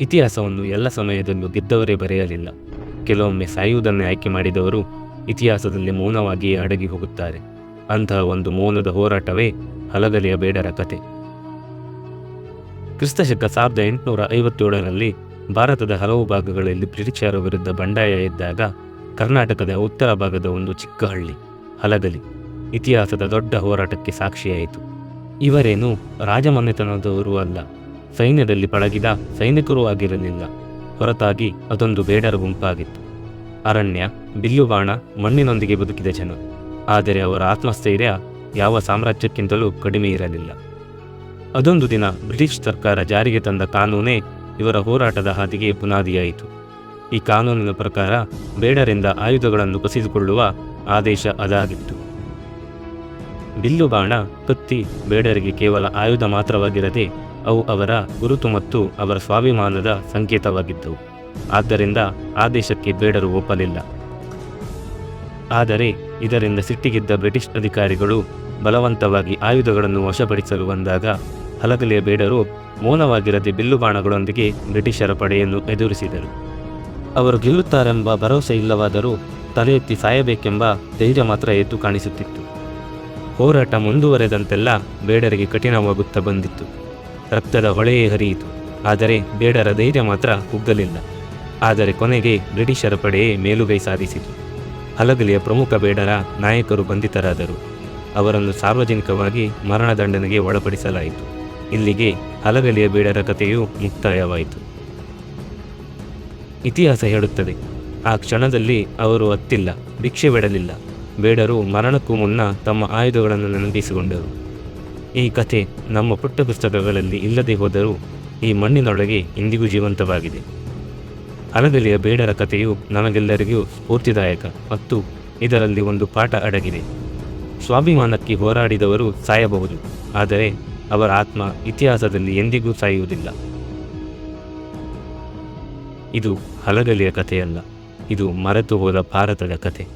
ಇತಿಹಾಸವನ್ನು ಎಲ್ಲ ಸಮಯದಲ್ಲೂ ಗೆದ್ದವರೇ ಬರೆಯಲಿಲ್ಲ. ಕೆಲವೊಮ್ಮೆ ಸಾಯುವುದನ್ನೇ ಆಯ್ಕೆ ಮಾಡಿದವರು ಇತಿಹಾಸದಲ್ಲಿ ಮೌನವಾಗಿಯೇ ಅಡಗಿ ಹೋಗುತ್ತಾರೆ. ಅಂತಹ ಒಂದು ಮೌನದ ಹೋರಾಟವೇ ಹಲಗಲಿಯ ಬೇಡರ ಕತೆ ಕ್ರಿಸ್ತಶಕ ಸಾವಿರದ ಎಂಟುನೂರ ಐವತ್ತೇಳರಲ್ಲಿ ಭಾರತದ ಹಲವು ಭಾಗಗಳಲ್ಲಿ ಬ್ರಿಟಿಷರ ವಿರುದ್ಧ ಬಂಡಾಯ ಇದ್ದಾಗ ಕರ್ನಾಟಕದ ಉತ್ತರ ಭಾಗದ ಒಂದು ಚಿಕ್ಕ ಹಳ್ಳಿ, ಹಲಗಲಿ, ಇತಿಹಾಸದ ದೊಡ್ಡ ಹೋರಾಟಕ್ಕೆ ಸಾಕ್ಷಿಯಾಯಿತು. ಇವರೇನು ರಾಜಮನೆತನದವರು ಅಲ್ಲ ಸೈನ್ಯದಲ್ಲಿ ಪಳಗಿದ ಸೈನಿಕರೂ ಆಗಿರಲಿಲ್ಲ. ಹೊರತಾಗಿ ಅದೊಂದು ಬೇಡರ ಗುಂಪಾಗಿತ್ತು. ಅರಣ್ಯ ಬಿಲ್ಲುಬಾಣ ಮಣ್ಣಿನೊಂದಿಗೆ ಬದುಕಿದ ಜನ. ಆದರೆ ಅವರ ಆತ್ಮಸ್ಥೈರ್ಯ ಯಾವ ಸಾಮ್ರಾಜ್ಯಕ್ಕಿಂತಲೂ ಕಡಿಮೆ ಇರಲಿಲ್ಲ. ಅದೊಂದು ದಿನ ಬ್ರಿಟಿಷ್ ಸರ್ಕಾರ ಜಾರಿಗೆ ತಂದ ಕಾನೂನೇ ಇವರ ಹೋರಾಟದ ಹಾದಿಗೆ ಬುನಾದಿಯಾಯಿತು. ಈ ಕಾನೂನಿನ ಪ್ರಕಾರ ಬೇಡರಿಂದ ಆಯುಧಗಳನ್ನು ಕಸಿದುಕೊಳ್ಳುವ ಆದೇಶ ಅದಾಗಿತ್ತು. ಬಿಲ್ಲು ಬಾಣ ಕತ್ತಿ ಬೇಡರಿಗೆ ಕೇವಲ ಆಯುಧ ಮಾತ್ರವಾಗಿರದೆ ಅವು ಅವರ ಗುರುತು ಮತ್ತು ಅವರ ಸ್ವಾಭಿಮಾನದ ಸಂಕೇತವಾಗಿದ್ದವು. ಆದ್ದರಿಂದ ಆದೇಶಕ್ಕೆ ಬೇಡರು ಒಪ್ಪಲಿಲ್ಲ. ಆದರೆ ಇದರಿಂದ ಸಿಟ್ಟಿಗಿದ್ದ ಬ್ರಿಟಿಷ್ ಅಧಿಕಾರಿಗಳು ಬಲವಂತವಾಗಿ ಆಯುಧಗಳನ್ನು ವಶಪಡಿಸಲು ಬಂದಾಗ ಹಲಗಲಿಯ ಬೇಡರು ಮೌನವಾಗಿರದೆ ಬಿಲ್ಲು ಬಾಣಗಳೊಂದಿಗೆ ಬ್ರಿಟಿಷರ ಪಡೆಯನ್ನು ಎದುರಿಸಿದರು. ಅವರು ಗೆಲ್ಲುತ್ತಾರೆಂಬ ಭರವಸೆ ಇಲ್ಲವಾದರೂ ತಲೆ ಎತ್ತಿ ಸಾಯಬೇಕೆಂಬ ಧೈರ್ಯ ಮಾತ್ರ ಎದ್ದು ಕಾಣಿಸುತ್ತಿತ್ತು. ಹೋರಾಟ ಮುಂದುವರೆದಂತೆಲ್ಲ ಬೇಡರಿಗೆ ಕಠಿಣವಾಗುತ್ತಾ ಬಂದಿತ್ತು. ರಕ್ತದ ಹೊಳೆಯೇ ಹರಿಯಿತು. ಆದರೆ ಬೇಡರ ಧೈರ್ಯ ಮಾತ್ರ ಕುಗ್ಗಲಿಲ್ಲ ಆದರೆ ಕೊನೆಗೆ ಬ್ರಿಟಿಷರ ಪಡೆಯೇ ಮೇಲುಗೈ ಸಾಧಿಸಿತು. ಹಲಗಲಿಯ ಪ್ರಮುಖ ಬೇಡರ ನಾಯಕರು ಬಂಧಿತರಾದರು. ಅವರನ್ನು ಸಾರ್ವಜನಿಕವಾಗಿ ಮರಣದಂಡನೆಗೆ ಒಳಪಡಿಸಲಾಯಿತು. ಇಲ್ಲಿಗೆ ಹಲಗಲಿಯ ಬೇಡರ ಕಥೆಯು ಮುಕ್ತಾಯವಾಯಿತು. ಇತಿಹಾಸ ಹೇಳುತ್ತದೆ, ಆ ಕ್ಷಣದಲ್ಲಿ ಅವರು ಅತ್ತಿಲ್ಲ, ಭಿಕ್ಷೆ ಬೇಡಲಿಲ್ಲ. ಬೇಡರು ಮರಣಕ್ಕೂ ಮುನ್ನ ತಮ್ಮ ಆಯುಧಗಳನ್ನು ನೆನಪಿಸಿಕೊಂಡರು. ಈ ಕಥೆ ನಮ್ಮ ಪುಟ್ಟ ಪುಸ್ತಕಗಳಲ್ಲಿ ಇಲ್ಲದೆ ಹೋದರೂ ಈ ಮಣ್ಣಿನೊಳಗೆ ಇಂದಿಗೂ ಜೀವಂತವಾಗಿದೆ. ಹಲಗಲಿಯ ಬೇಡರ ಕಥೆಯು ನಮಗೆಲ್ಲರಿಗೂ ಸ್ಫೂರ್ತಿದಾಯಕ ಮತ್ತು ಇದರಲ್ಲಿ ಒಂದು ಪಾಠ ಅಡಗಿದೆ. ಸ್ವಾಭಿಮಾನಕ್ಕೆ ಹೋರಾಡಿದವರು ಸಾಯಬಹುದು, ಆದರೆ ಅವರ ಆತ್ಮ ಇತಿಹಾಸದಲ್ಲಿ ಎಂದಿಗೂ ಸಾಯುವುದಿಲ್ಲ. ಇದು ಹಲಗಲಿಯ ಕಥೆಯಲ್ಲ, ಇದು ಮರೆತು ಹೋದ ಭಾರತದ ಕಥೆ.